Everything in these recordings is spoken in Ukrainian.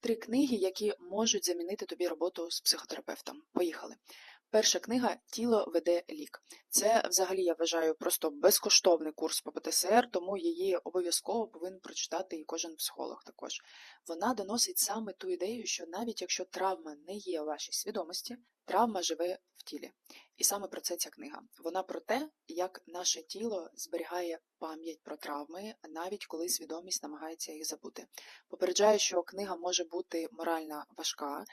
Три книги, які можуть замінити тобі роботу з психотерапевтом. Поїхали. Перша книга Тіло веде лік. Це взагалі я вважаю просто безкоштовний курс по ПТСР, тому її обов'язково повинен прочитати і кожен психолог також. Вона доносить саме ту ідею, що навіть якщо травма не є у вашій свідомості, травма живе в тілі. І саме про це ця книга. Вона про те, як наше тіло зберігає пам'ять про травми, навіть коли свідомість намагається їх забути. Попереджаю, що книга може бути морально важка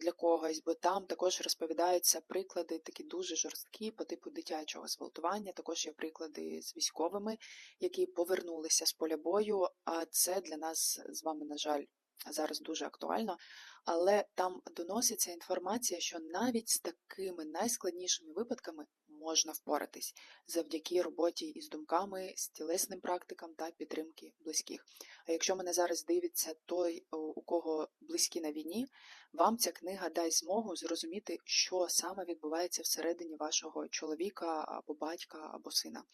для когось, бо там також розповідаються приклади такі дуже жорсткі по типу дитячого зґвалтування. Також є приклади з військовими, які повернулися з поля бою. А це для нас з вами, на жаль, зараз дуже актуально. Але там доноситься інформація, що навіть з такими найскладнішими випадками можна впоратись завдяки роботі із думками, з тілесним практикам та підтримки близьких. А якщо мене зараз дивиться той, у кого близькі на війні, вам ця книга дасть змогу зрозуміти, що саме відбувається всередині вашого чоловіка або батька або сина.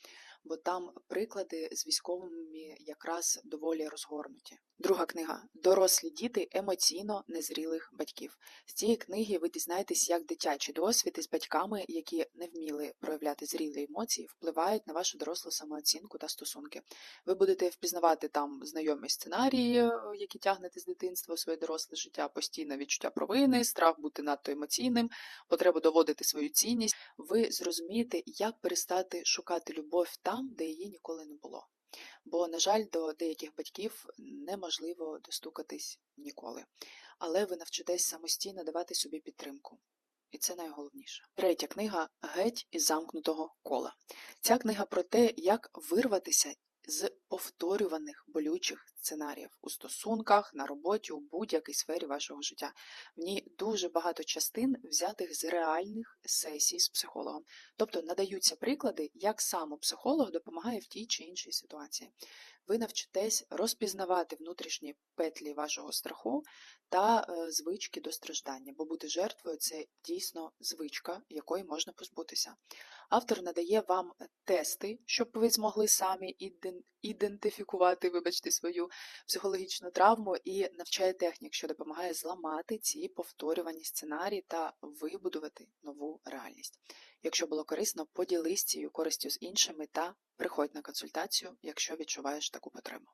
Бо там приклади з військовими якраз доволі розгорнуті. Друга книга Дорослі діти емоційно незрілих батьків. З цієї книги ви дізнаєтесь, як дитячий досвід із батьками, які не вміли проявляти зрілі емоції, впливають на вашу дорослу самооцінку та стосунки. Ви будете впізнавати там знайомі сценарії, е, які тягнете з дитинства у своє доросле життя, постійне відчуття провини, страх бути надто емоційним, потребу доводити свою цінність. Ви зрозумієте, як перестати шукати любов там, де її ніколи не було. Бо, на жаль, до деяких батьків неможливо достукатись ніколи. Але ви навчитесь самостійно давати собі підтримку. І це найголовніше. Третя книга Геть із замкнутого кола. Ця книга про те, як вирватися з повторюваних болючих сценаріїв у стосунках, на роботі, у будь-якій сфері вашого життя. В ній дуже багато частин взятих з реальних сесій з психологом. Тобто надаються приклади, як саме психолог допомагає в тій чи іншій ситуації. Ви навчитесь розпізнавати внутрішні петлі вашого страху та е, звички до страждання, бо бути жертвою це дійсно звичка, якої можна позбутися. Автор надає вам тести, щоб ви змогли самі іден- ідентифікувати, вибачте, свою психологічну травму і навчає технік, що допомагає зламати ці повторювані сценарії та вибудувати нову реальність. Якщо було корисно, поділись цією користю з іншими та приходь на консультацію, якщо відчуваєш таку потребу.